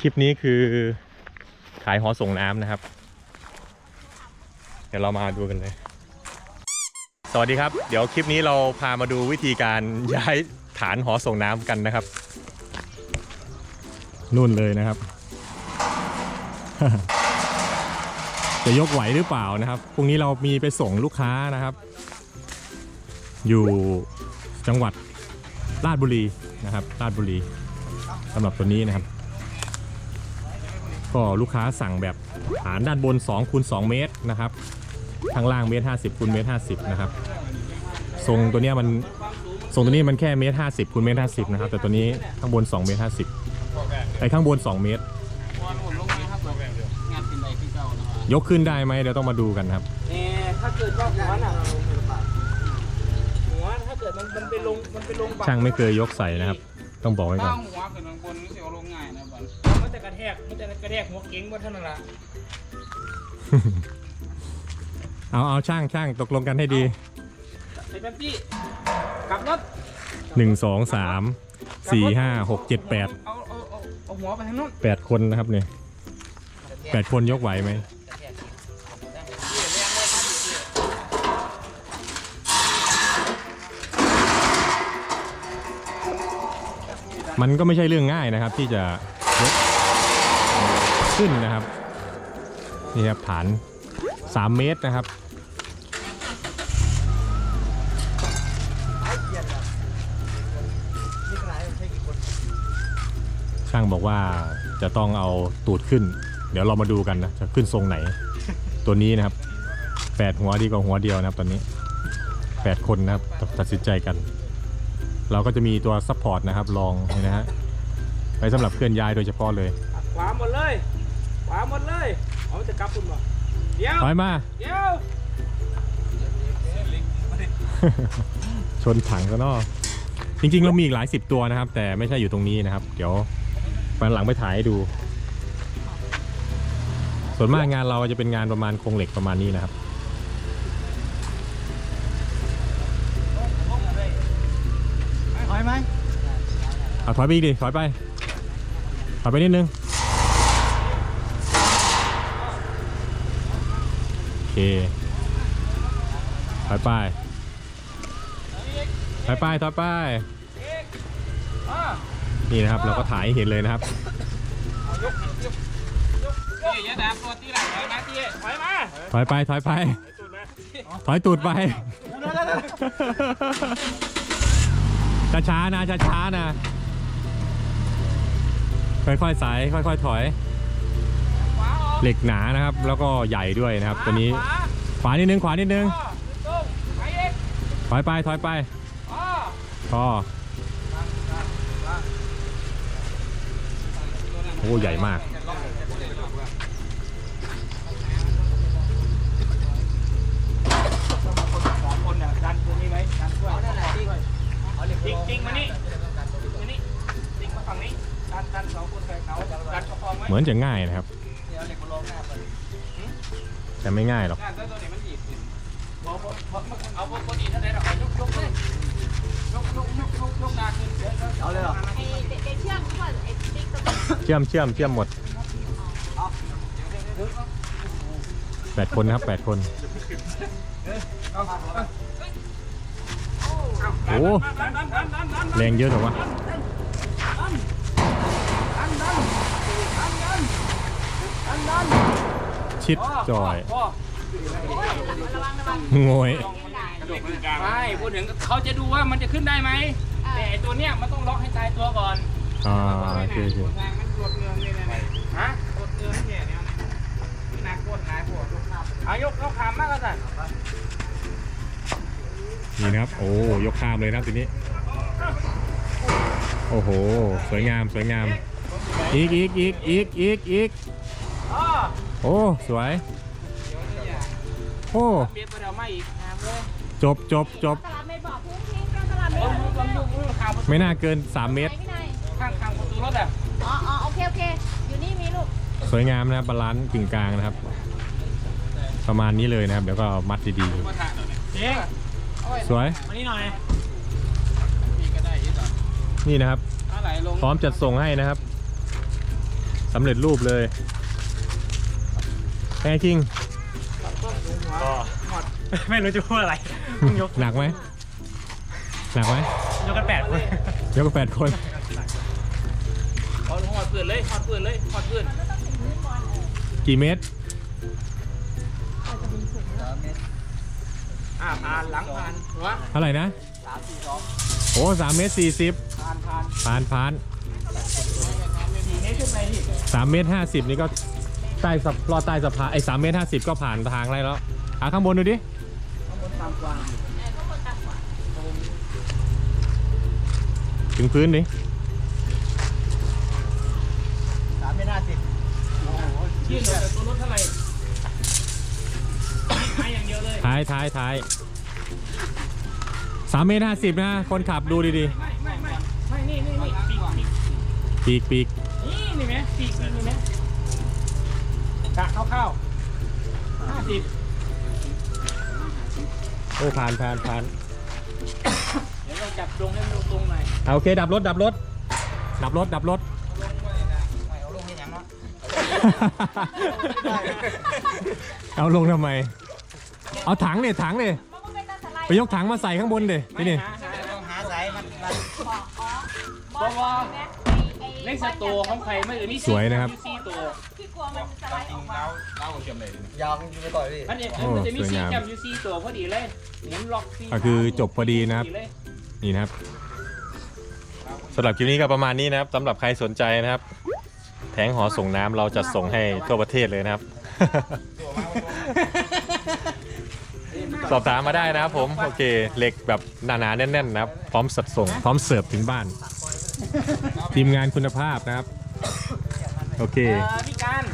คลิปนี้คือขายหอส่งน้ำนะครับ เดี๋ยวเรามาดูกันเลย สวัสดีครับ เดี๋ยวคลิปนี้เราพามาดูวิธีการย้ายฐานหอส่งน้ำกันนะครับนู่นเลยนะครับ จะยกไหวหรือเปล่านะครับพรุ่งนี้เรามีไปส่งลูกค้านะครับ อยู่จังหวัดราชบุรีนะครับราชบุรีสำหรับตัวนี้นะครับ ก็ลูกค้าสั่งแบบฐานด้านบน2คูณ2เมตรนะครับข้างล่างเมตร50คูณเมตร50นะครับทรงตัวเนี้ยมันทรงตัวนี้มันแค่เมตร50คูณเมตร50นะครับแต่ตัวนี้ข้างบน2เมตร50ไอ้ข้างบน 2 เมตร งานเป็นไรที่เจ้านะยกขึ้นได้ไหมเดี๋ยวต้องมาดูกันครับ เอ่อถ้าเกิดว่าหัวน่ะหัวถ้าเกิดมันมันไปลงมันไปลงช่างไม่เคยยกใส่นะครับ ต้องบอกไว้ก่อนตั้งหัวขึ้นข้างบนนี่สิเอาลงง่ายนะบัดมัน จะกระแทกมันจะกระแทกหัวเก๋งว่าเท่านั้นละเอาเอาช่างช่างตกลงกันให้ดีไอ้แป๊บพี่กลับรถ1 2 3 4 5 6 7 8เอาเอาเอาเอาหัวไปทางนู้น8คนนะครับเนี่ย8คนยกไหวไหมมันก็ไม่ใช่เรื่องง่ายนะครับที่จะยก ขึ้นนะครับ นี่ครับฐาน 3 เมตรนะครับ ช่างบอกว่าจะต้องเอาตูดขึ้น เดี๋ยวเรามาดูกันนะ จะขึ้นทรงไหน ตัวนี้นะครับแปดหัวดีกว่าหัวเดียวนะครับตอนนี้แปดคนนะครับตัดสินใจกัน เราก็จะมีตัวซัพพอร์ตนะครับรองนี่นะฮะไว้สำหรับเคลื่อนย้ายโดยเฉพาะเลยขวาหมดเลย ขวาหมดเลย เอาจะกลับคุณบ่เดี๋ยว ถอยมา เดี๋ยว ชนถังซะเนอะจริงๆ เรามีอีกหลายสิบตัวนะครับ แต่ไม่ใช่อยู่ตรงนี้นะครับ เดี๋ยววันหลังไปถ่ายให้ดู ส่วนมากงานเราจะเป็นงานประมาณโครงเหล็กประมาณนี้นะครับ ถอยไหมเอาถอยไปอีกดิถอยไป ถอยไปนิดนึง โอเค ถอยไปถอยไปถอยไปอ่านี่นะครับเราก็ถ่ายให้เห็นเลยนะครับนี่อย่าด่าตัวที่หลังถอยมาที่ถอยมาถอยไปถอยไปถอยตูดไปช้าๆนะช้าๆนะค่อยๆสายค่อยๆถอยขวาออก เหล็กหนานะครับ แล้วก็ใหญ่ด้วยนะครับ ตัวนี้ขวาขวานิดนึงขวานิดนึงอ้อตรงไปเองถอยไปถอยไปอ้อพอโอ้ใหญ่มากสองคนเนี่ยดันตัวนี้ไว้ดันด้วยนั่นแหละที่จริงจริงมานี่มานี่จริงมาฝั่งนี้ดันดันสองคนใส่เขาดันประคองไว้เหมือนจะง่ายนะครับ แต่ไม่ง่ายหรอกงานตัวนี้มันหยิบเอาเอาพวกคนนี้เท่าไหร่เราเอายกยกเลยยกยกยกยกยกนาขึ้นเดี๋ยวเอาเลยเหรอไอ้เด็กเชื่อมก่อนไอ้ติ๊กตรงนี้เชื่อมเชื่อมเชื่อมหมดแปดคนนะครับแปดคนโอ้ดันดันดันดันดันแรงเยอะเหรอวะดันดันดันดันดัน ชิดจอยพ่อระวังระวังโงยไม่พูดถึงเขาจะดูว่ามันจะขึ้นได้ไหม แต่ไอ้ตัวเนี้ยมันต้องล็อกให้ตายตัวก่อนอ่าโอเคโอเคมันกดเงินนี่ไงฮะกดเงินเนี่ยเนี่ยนี่นักกดนายปวดยกหน้าอายกยกขามมากก็สั่นนี่นะครับ โอ้ยกข้ามเลยนะครับทีนี้ โอ้โห สวยงามสวยงาม อีกอีกอีกอีกอีกอีกอ๋อ โอ้สวย โอ้เบียดไปเดี๋ยวไม่อีกงามเลยจบจบจบตลาดไม่บอกพื้นที่ก็ตลาดไม่ลบงอกลงลงลงข้างประตูไม่น่าเกิน 3 เมตรพี่นายข้างข้างประตูรถอะอ๋ออ๋อโอเคโอเค อยู่นี่มีลูกสวยงามนะครับบาลานซ์กึ่งกลางนะครับ ประมาณนี้เลยนะครับ เดี๋ยวก็มัดดีมาถ่ายเจ๊ๆ สวยมานี่หน่อยนี่ก็ได้ยี่ต่อนี่นะครับ อะไรลงพร้อมจัดส่งให้นะครับสำเร็จรูปเลย แพงคิง ก็ไม่รู้จะพูดอะไรยกหนักไหมหนักไหมยกกันแปดคนยกกับแปดคนเอาหอดเพื่อนเลยหอดเพื่อนเลยหอดเพื่อนกี่เมตรอ่าผ่านหลังผ่านหัวเท่าไหร่นะสามสี่สองโอ้สามเมตรสี่สิบผ่านผ่านผ่านผ่านสี่เมตรขึ้นไปนี่สามเมตรห้าสิบนี่ก็ ใต้สับรอดใต้สะพานไอ้สามเมตรห้าสิบก็ผ่านทางไรแล้วอะข้างบนดูดิข้างบนตามกว้างถึงพื้นดิสามเมตรห้าสิบยื่นเหลือตัวรถเท่าไหร่ท้ายอย่างเดียวเลยท้ายท้ายท้ายสามเมตรห้าสิบนะคนขับดูดีไม่ไม่ไม่ไม่นี่นี่นี่ปีกปีกๆปีก กะคร่าวๆห้าสิบโอ้ผ่านผ่านผ่านเดี๋ยวเราจับตรงให้มันตรงหน่อยเอาโอเค ดับรถ ดับรถ ดับรถ ดับรถเอาลงให้ยังเนาะเอาลงทำไม เอาถังเนี่ยถังเนี่ยมันก็เป็นตาสไลด์ไปยกถังมาใส่ข้างบนเดที่นี่หาหาต้องหาสายมันมัน บอกอ๋อบอลใช่ไหมไอ้ไอ้ เล็กสโตของใครไม่เอ่ยนี่สวยนะครับซีตัวที่กลัว มันสไลด์ออกมายาวมันจะไปต่อยพี่อันนี้โอ้มันจะมีสวยซีงามแคมยูซีตัวพอดีเลยหมุนล็อกซีก็คือจบพอดีนะครับเลยนี่นะครับสำหรับคลิปนี้ก็ประมาณนี้นะครับสำหรับใครสนใจนะครับ แทงหอส่งน้ำเราจะส่งให้ทั่วประเทศเลยนะครับ สอบถามมาได้นะครับผม โอเคเหล็กแบบหนาๆแน่นๆนะครับ พร้อมสัดส่ง พร้อมเสิร์ฟถึงบ้าน ทีมงานคุณภาพนะครับ โอเคเอ่อพี่การ